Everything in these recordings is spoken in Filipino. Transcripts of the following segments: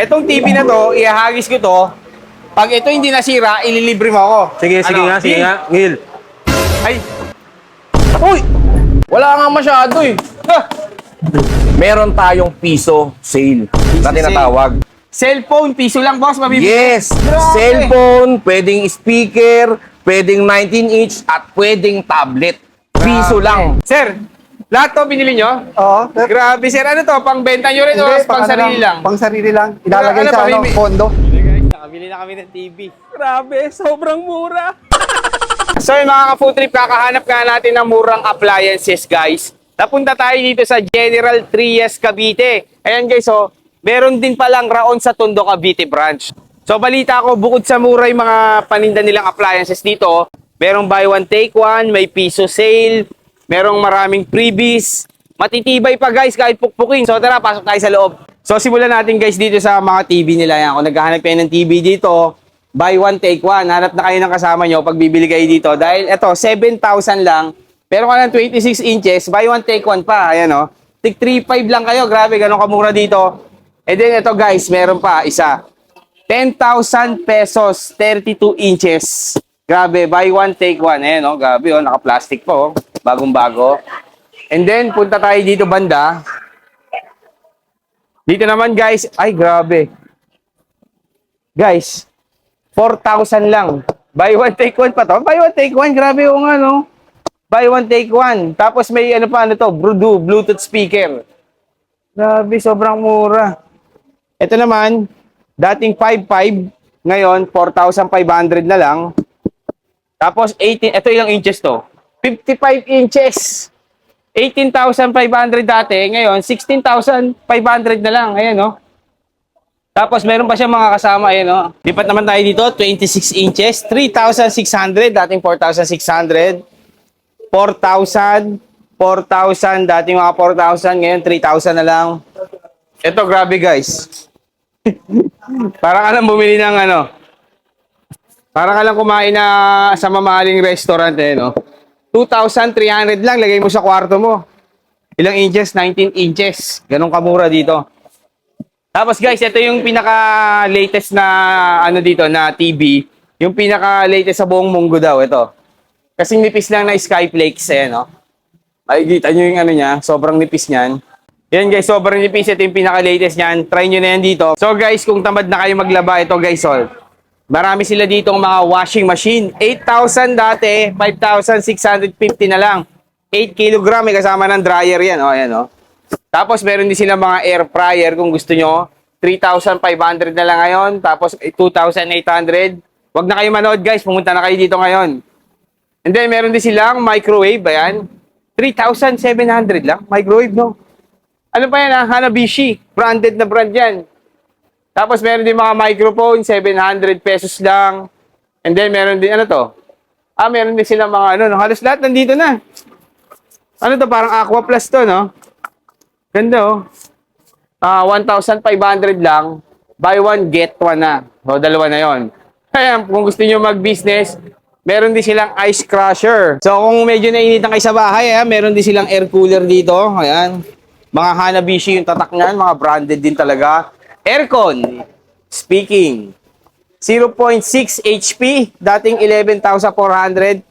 Etong TV na to, ihahagis ko to. Pag ito hindi nasira, ililibre mo ako. Sige, sige Ano? nga, sige Deal? nga. Ngil. Ay, Uy! Wala nga masyado eh. ah, Meron tayong piso sale na tinatawag. cellphone, piso lang boss, mabibili. Yes! Grabe. Cellphone, pwedeng speaker, pwedeng 19-inch, at pwedeng tablet. Piso Grabe. lang. Sir, lahat to binili nyo? Oo. sir. Grabe sir, ano to? Pang benta nyo rin o Hindi, pang ano sarili lang? Pang sarili lang. Ilalagay Ano, sa ano, pamimi- pondo. guys, nakabili na kami ng TV. Grabe, sobrang mura. so yung mga ka-food trip, kakahanap nga natin ng murang appliances guys. Napunta tayo dito sa General Trias Cavite. Ayan guys, so meron din palang raon sa Tondo Cavite branch. So balita ko, bukod sa mura yung mga paninda nilang appliances dito, merong buy one take one, may piso sale, merong maraming freebies, matitibay pa guys kahit pukpukin. So tara, pasok tayo sa loob. So simulan natin guys dito sa mga TV nila. Yan. Kung naghahanap kayo ng TV dito, buy one take one. Hanap na kayo ng kasama nyo pag bibili kayo dito. Dahil eto, 7,000 lang. Pero kung ng 26 inches, buy one take one pa. Ayan o. Tig 3.5 lang kayo. Grabe, ganun kamura dito. And then ito guys, meron pa isa. 10,000 pesos, 32 inches. Grabe, buy one, take one. Ayan, oh, grabe, oh, naka-plastic po. Oh. Bagong-bago. And then, punta tayo dito banda. Dito naman, guys. Ay, grabe. Guys, 4,000 lang. Buy one, take one pa to. Buy one, take one. Grabe, oh, nga, no? Buy one, take one. Tapos may ano pa, ano to, Bluetooth, Bluetooth speaker. Grabe, sobrang mura. Ito naman, dating 5.5, ngayon 4,500 na lang. Tapos 18, ito ilang inches to? 55 inches. 18,500 dati, ngayon 16,500 na lang. Ayan, no? Tapos meron pa siya mga kasama, ayan, no? Lipat naman tayo dito, 26 inches, 3,600, dating 4,600. 4,000, 4,000, dating mga 4,000, ngayon 3,000 na lang. Ito, grabe guys. Parang ka lang bumili ng ano. Parang ka lang kumain na sa mamahaling restaurant eh, no? 2,300 lang, lagay mo sa kwarto mo. Ilang inches? 19 inches. Ganong kamura dito. Tapos guys, ito yung pinaka-latest na ano dito, na TV. Yung pinaka-latest sa buong munggo daw, ito. Kasing nipis lang na Skyflakes, eh, no? Makikita nyo yung ano niya, sobrang nipis niyan. Yan guys, sobrang nipis. Ito yung pinaka-latest niyan. Try nyo na yan dito. So guys, kung tamad na kayo maglaba, ito guys, all. Marami sila ditong mga washing machine. 8,000 dati, 5,650 na lang. 8 kilogram, may kasama ng dryer yan. O, yan, o. Tapos meron din sila mga air fryer kung gusto nyo. 3,500 na lang ngayon. Tapos eh, 2,800. Wag na kayo manood guys, pumunta na kayo dito ngayon. And then meron din silang microwave, ayan. 3,700 lang. Microwave, no? Ano pa yan, ha? Hanabishi. Branded na brand yan. Tapos meron din mga microphone, 700 pesos lang. And then meron din, ano to? Ah, meron din silang mga, ano, no? halos lahat nandito na. Ano to, parang Aqua Plus to, no? Ganda, oh. Ah, 1,500 lang. Buy one, get one na. O, dalawa na yon. Kaya, kung gusto niyo mag-business, meron din silang ice crusher. So, kung medyo nainitan kayo sa bahay, eh, meron din silang air cooler dito. Ayan. Mga Hanabishi yung tatak niyan. Mga branded din talaga. Aircon. Speaking. 0.6 HP. Dating 11,400.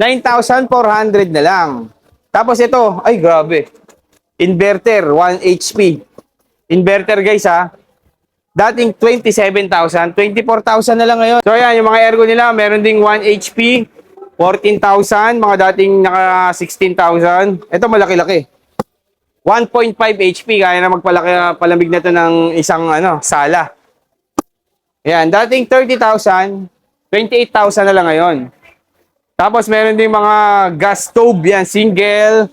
9,400 na lang. Tapos ito. Ay, grabe. Inverter. 1 HP. Inverter, guys, ha. Dating 27,000, 24,000 na lang ngayon. So ayan, yung mga aircon nila, meron ding 1 HP, 14,000, mga dating naka 16,000. Ito malaki-laki. 1.5 HP, kaya na magpalaki palamig na to ng isang ano, sala. Ayan, dating 30,000, 28,000 na lang ngayon. Tapos meron din mga gas stove yan, single,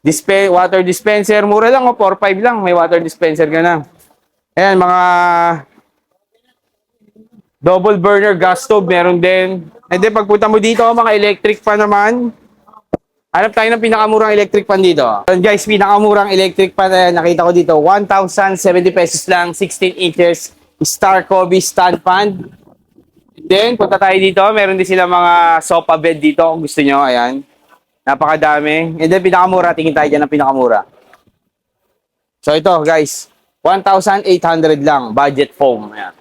dispe water dispenser, mura lang o 4.5 lang, may water dispenser ka na. Ayan, mga double burner gas stove meron din. And then pagpunta mo dito, mga electric fan naman. Hanap tayo ng pinakamurang electric fan dito. Ayan guys, pinakamurang electric fan na nakita ko dito, 1,070 pesos lang, 16 inches, Star Kobe stand fan. Then, punta tayo dito, meron din sila mga sofa bed dito kung gusto nyo, ayan. Napakadami. And then, pinakamura, tingin tayo dyan ng pinakamura. So, ito, guys. 1,800 lang, budget foam. Ayan.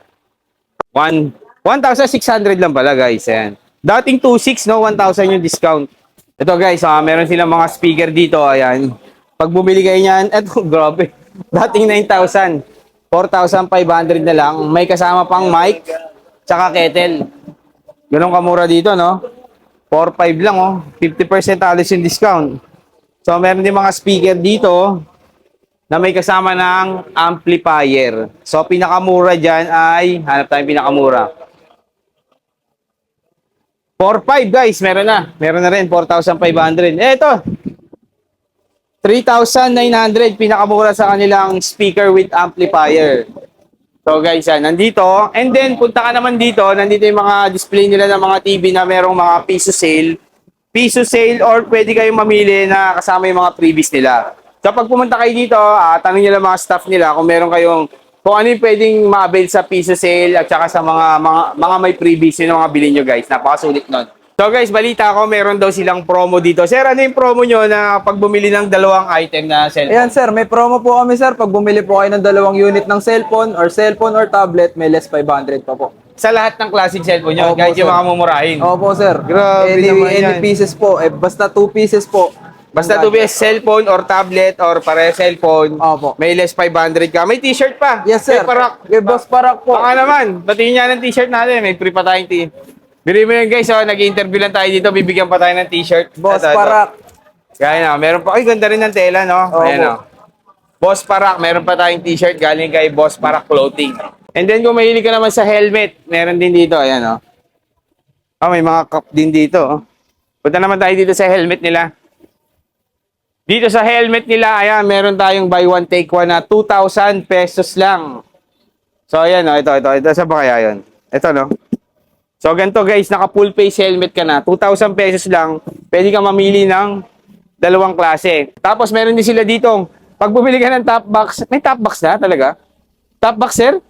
One- 1,600 lang pala guys. Ayan. Dating 2,600 no, 1,000 yung discount. Ito guys, ah, meron silang mga speaker dito. Ayan. Pag bumili kayo niyan, eto grabe. Dating 9,000. 4,500 na lang. May kasama pang mic, tsaka kettle. Ganun kamura dito, no? 4,500 lang, oh. 50% alis yung discount. So, meron din mga speaker dito na may kasama ng amplifier. So, pinakamura dyan ay, hanap tayong pinakamura. 4,500 guys, meron na. Meron na rin, 4,500. Eh, ito. 3,900, pinakamura sa kanilang speaker with amplifier. So guys, yan, nandito. And then, punta ka naman dito. Nandito yung mga display nila ng mga TV na merong mga piso sale. Piso sale or pwede kayong mamili na kasama yung mga previous nila. So pag pumunta kayo dito, ah, tanong lang mga staff nila kung meron kayong kung ano yung pwedeng ma-avail sa piso sale at saka sa mga mga, mga may previous yun mga bilhin nyo guys. Napakasulit nun. So guys, balita ko meron daw silang promo dito. Sir, ano yung promo nyo na pag bumili ng dalawang item na cellphone? Ayan sir, may promo po kami sir. Pag bumili po kayo ng dalawang unit ng cellphone or cellphone or tablet, may less 500 pa po. Sa lahat ng classic cellphone nyo, Opo, kahit yung sir. mga mumurahin. Opo sir. Grabe any, naman any yan. pieces po. Eh, basta 2 pieces po. Basta to be cellphone or tablet or pare cellphone, Opo. may less 500 ka. May t-shirt pa. Yes sir. May parak. May boss parak po. Baka naman, patingin niya ng t-shirt natin. May free pa tayong t Bili mo yun guys, oh, nag-interview lang tayo dito, bibigyan pa tayo ng t-shirt. Boss Ito, ito. parak. Kaya na, meron pa. Ay, ganda rin ng tela, no? Opo. Ayan, oh. Boss Parak, meron pa tayong t-shirt galing kay Boss Parak Clothing. And then kung mahilig ka naman sa helmet, meron din dito, ayan, oh. Ah, may mga cup din dito, oh. Punta naman tayo dito sa helmet nila. Dito sa helmet nila, ayan, meron tayong buy one take one na 2,000 pesos lang. So, ayan, oh, ito, ito, ito, sa ba kaya yun? Ito, no? So, ganito guys, naka full face helmet ka na. 2,000 pesos lang, pwede ka mamili ng dalawang klase. Tapos, meron din sila dito, pag bumili ka ng top box, may top box na talaga? Top box, sir?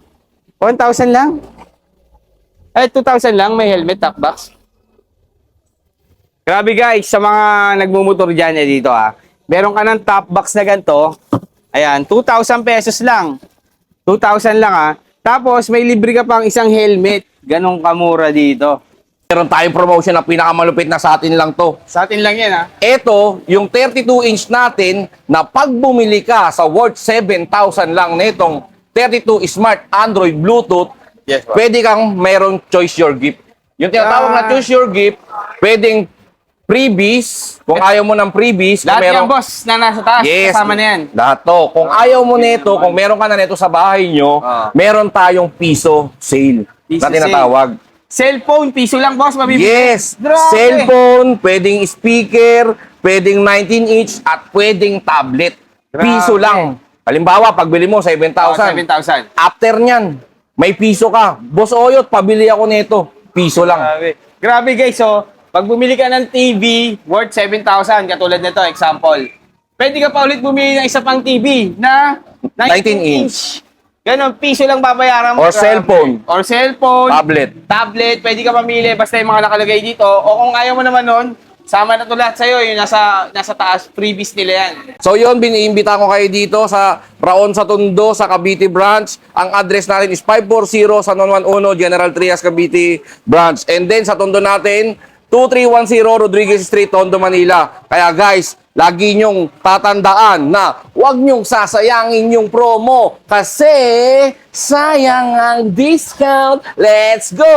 1,000 lang? Eh, 2,000 lang, may helmet, top box. Grabe guys, sa mga nagmumotor dyan eh dito ah. Meron ka ng top box na ganito. Ayan, 2,000 pesos lang. 2,000 lang ah. Tapos may libre ka pang isang helmet. Ganong kamura dito. Meron tayong promotion na pinakamalupit na sa atin lang to. Sa atin lang yan ah. Ito, yung 32 inch natin na pag bumili ka sa worth 7,000 lang nitong 32 Smart Android Bluetooth, Yes, pwede kang merong choice your gift. Yung tinatawag na Ah. choose your gift, pwedeng freebies, kung ayaw mo ng freebies, kung Lahat meron- yan boss na nasa taas. Yes. Kasama na yan. Lahat to. Kung ayaw mo nito, kung meron ka na nito sa bahay nyo, Ah. meron tayong piso sale Piso na tinatawag. Cellphone, piso lang boss. Mabibili. Yes. Grabe. Cellphone, pwedeng speaker, pwedeng 19 inch at pwedeng tablet. Grabe. Piso lang. Halimbawa, pagbili mo Oh, 7,000. 7,000. After nyan, may piso ka. Boss Oyot, pabili ako nito. Piso lang. Grabe. Grabe guys, so, pag bumili ka ng TV worth 7,000, katulad nito, example, pwede ka pa ulit bumili ng isa pang TV na 19 19 inch. Ganon, piso lang babayaran mo. Or Grabe. cellphone. Or cellphone. Tablet. Tablet, pwede ka mamili, basta yung mga nakalagay dito. O kung ayaw mo naman nun, sama na to lahat sa'yo, yung nasa, nasa taas, freebies nila yan. So yun, biniimbita ko kayo dito sa Raon sa Tondo, sa Cavite Branch. Ang address natin is 540 San Juan 11, General Trias, Cavite Branch. And then sa Tondo natin, 2310 Rodriguez Street, Tondo, Manila. Kaya guys, lagi nyong tatandaan na huwag nyong sasayangin yung promo kasi sayang ang discount. Let's go!